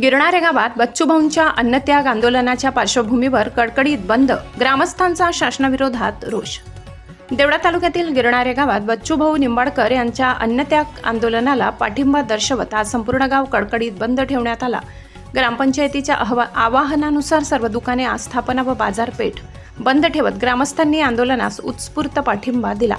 गिरणारे गावात बच्चूभाऊंच्या अन्नत्याग आंदोलनाच्या पार्श्वभूमीवर कडकडीत बंद ग्रामस्थांचा शासनाविरोधात रोष. देवळा तालुक्यातील गिरणारे गावात बच्चूभाऊ निंबाडकर यांच्या अन्नत्याग आंदोलनाला पाठिंबा दर्शवत आज संपूर्ण गाव कडकडीत बंद ठेवण्यात आला. ग्रामपंचायतीच्या अहवा आवाहनानुसार सर्व दुकाने आस्थापना व बाजारपेठ बंद ठेवत ग्रामस्थांनी आंदोलनास उत्स्फूर्त पाठिंबा दिला.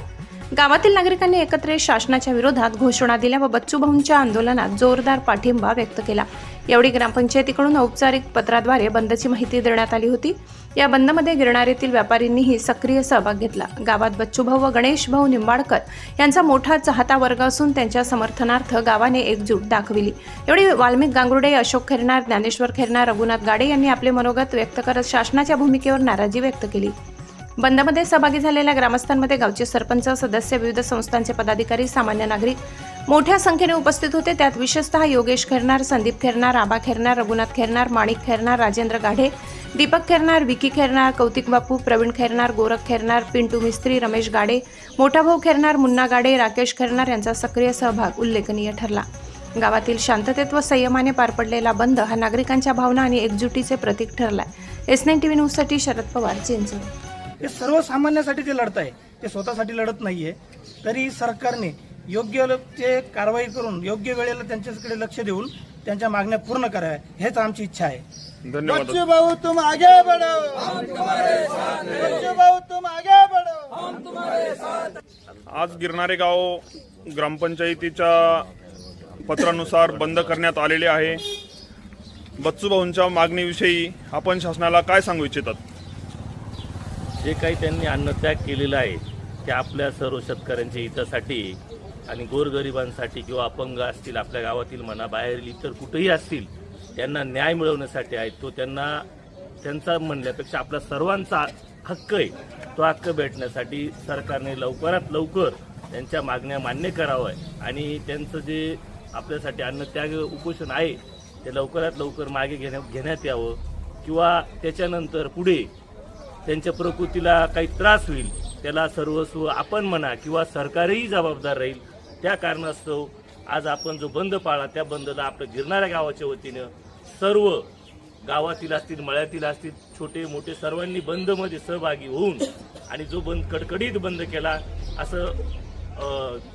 गावातील नागरिकांनी एकत्र शासनाच्या विरोधात घोषणा दिल्या व बच्चूभाऊंच्या आंदोलनात जोरदार पाठिंबा व्यक्त केला. यावेळी ग्रामपंचायतीकडून औपचारिक पत्राद्वारे बंदची माहिती देण्यात आली होती. या बंदमध्ये गिरणारीतील व्यापारींनीही सक्रिय सहभाग घेतला. गावात बच्चूभाऊ व गणेश भाऊ निंबाडकर यांचा मोठा चाहता वर्ग असून त्यांच्या समर्थनार्थ गावाने एकजूट दाखविली. एवढी वाल्मिक गांगुर्डे अशोक खैरनार ज्ञानेश्वर खैरनार रघुनाथ गाडे यांनी आपले मनोगत व्यक्त करत शासनाच्या भूमिकेवर नाराजी व्यक्त केली. बंदमध्ये सहभागी झालेल्या ग्रामस्थांमध्ये गावचे सरपंच सदस्य विविध संस्थांचे पदाधिकारी सामान्य नागरिक मोठ्या संख्येने उपस्थित होते. त्यात विशेषतः योगेश खेरणार संदीप खेरणार आबा खेरणार रघुनाथ खेरणार माणिक खेरणार राजेंद्र गाढे दीपक खेरणार विकी खेरणार कौतिक बापू प्रवीण खेरणार गोरख खेरणार पिंटू मिस्त्री रमेश गाडे मोठा भाऊ खैरनार मुन्ना गाडे राकेश खेरणार यांचा सक्रिय सहभाग उल्लेखनीय ठरला. गावातील शांततेत व संयमाने पार पडलेला बंद हा नागरिकांच्या भावना आणि एकजुटीचे प्रतीक ठरलाय. एस नाईन टीव्ही न्यूजसाठी शरद पवार चिंचवड. हे सर्वसामान्यासाठी ते लढत आहे ते स्वतःसाठी लढत नाहीये. तरी सरकारने योग्य ते कारवाई करून योग्य वेळेला त्यांच्याकडे लक्ष देऊन त्यांच्या मागण्या पूर्ण कराव्या हेच आमची इच्छा आहे. धन्यवाद. बच्चू भाऊ तुम आगे बढ़ो. हम तुम्हारे साथ बच्चू भाऊ तुम आगे बढ़ो. आज गिरणारे गाव ग्रामपंचायतीच्या पत्रानुसार बंद करण्यात आलेले आहे. बच्चूभाऊंच्या मागणीविषयी आपण शासनाला काय सांगू इच्छितात? जे काही त्यांनी अन्नत्याग केलेला आहे ते आपल्या सर्व शेतकऱ्यांच्या हितासाठी आणि गोरगरिबांसाठी किंवा अपंग असतील आपल्या गावातील म्हणा बाहेरील इतर कुठेही असतील त्यांना न्याय मिळवण्यासाठी आहे. तो त्यांना त्यांचा म्हणण्यापेक्षा आपला सर्वांचा हक्क आहे. तो हक्क भेटण्यासाठी सरकारने लवकरात लवकर त्यांच्या मागण्या मान्य कराव्या आणि त्यांचं जे आपल्यासाठी अन्नत्याग उपोषण आहे ते लवकरात लवकर मागे घेण्या घेण्यात यावं किंवा त्याच्यानंतर पुढे त्यांच्या प्रकृतीला काही त्रास होईल त्याला सर्वस्व आपण म्हणा किंवा सरकारही जबाबदार राहील त्या कारणास्तव आज आपण जो बंद पाळला त्या बंदला आपल्या गिरणाऱ्या गावाच्या वतीनं सर्व गावातील असतील मळ्यातील असतील छोटे मोठे सर्वांनी बंदमध्ये सहभागी होऊन आणि जो बंद कडकडीत बंद केला असं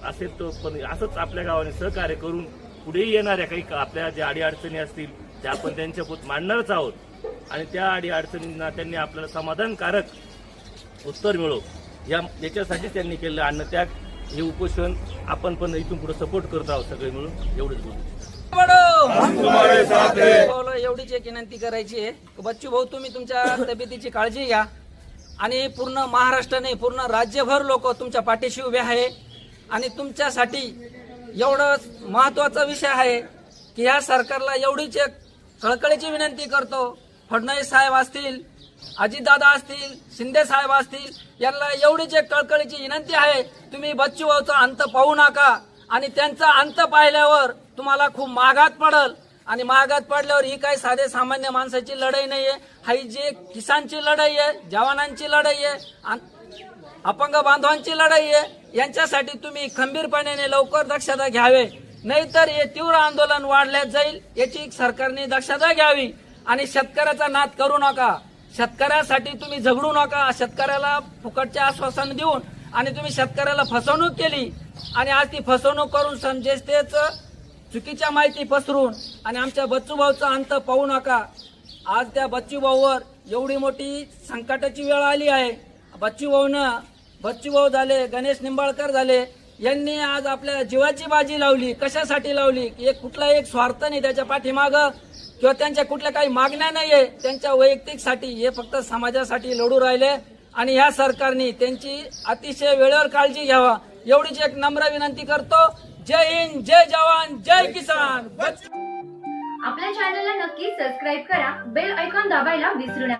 असेल तो पण असंच आपल्या गावाने सहकार्य करून पुढेही येणाऱ्या काही का- आपल्या ज्या अडीअडचणी असतील त्या आपण त्यांच्यापुत मांडणारच आहोत. आणि त्या अडीअडचणींना त्यांनी आपल्याला समाधानकारक उत्तर मिळो. या याच्यासाठी त्यांनी केलेलं अन्नत्याग हे उपोषण आपण पण इथून पुढे सपोर्ट करत आहोत सगळे मिळून. एवढंच बोलू. एवढीच एक विनंती करायची आहे. की बच्चू भाऊ तुम्ही तुमच्या तब्येतीची काळजी घ्या. आणि पूर्ण महाराष्ट्र नाही पूर्ण राज्यभर लोक तुमच्या पाठीशी उभे आहे. आणि तुमच्यासाठी एवढं महत्त्वाचा विषय आहे की ह्या सरकारला एवढीच एक कळकळीची विनंती करतो. फडणवीस साहेब असतील अजितदादा असतील शिंदे साहेब असतील यांना एवढीच एक कळकळीची विनंती आहे तुम्ही बच्चू भाऊचा अंत पाहू नका. आणि त्यांचा अंत पाहिल्यावर तुम्हाला खूप महागात पडल. आणि महागात पडल्यावर ही काही साधे सामान्य माणसाची लढाई नाहीये. ही जी किसानची लढाई आहे जवानांची लढाई आहे आणि अपंग बांधवांची लढाई आहे यांच्यासाठी तुम्ही खंबीरपणे लवकर दक्षता घ्यावे. नाहीतर हे तीव्र आंदोलन वाढल्यात जाईल याची सरकारने दक्षता घ्यावी. आणि शेतकऱ्याचा नाद करू नका. शेतकऱ्यासाठी तुम्ही झगडू नका. शेतकऱ्याला फुकटचे आश्वासन देऊन आणि तुम्ही शेतकऱ्याला फसवणूक केली आणि आज ती फसवणूक करून समजेस्तेच चुकीच्या माहिती पसरून आणि आमच्या बच्चूभाऊचा अंत पाहू नका. आज त्या बच्चूभाऊवर एवढी मोठी संकटाची वेळ आली आहे. बच्चूभाऊनं बच्चूभाऊ झाले गणेश निंबाळकर झाले यांनी आज आपल्या जीवाची बाजी लावली कशासाठी लावली एक कुठला एक स्वार्थ नाही त्याच्या पाठीमागं किंवा त्यांच्या कुठल्या काही मागण्या नाहीये त्यांच्या वैयक्तिकसाठी हे फक्त समाजासाठी लढू राहिले. आणि ह्या सरकारने त्यांची अतिशय वेळेवर काळजी घ्यावा. एवढीच एक नम्र विनंती करतो. जय हिंद जय जवान जय किसान. आपल्या चॅनलला नक्की सबस्क्राईब करा. बेल ऐकॉन दाबायला विसरू नका.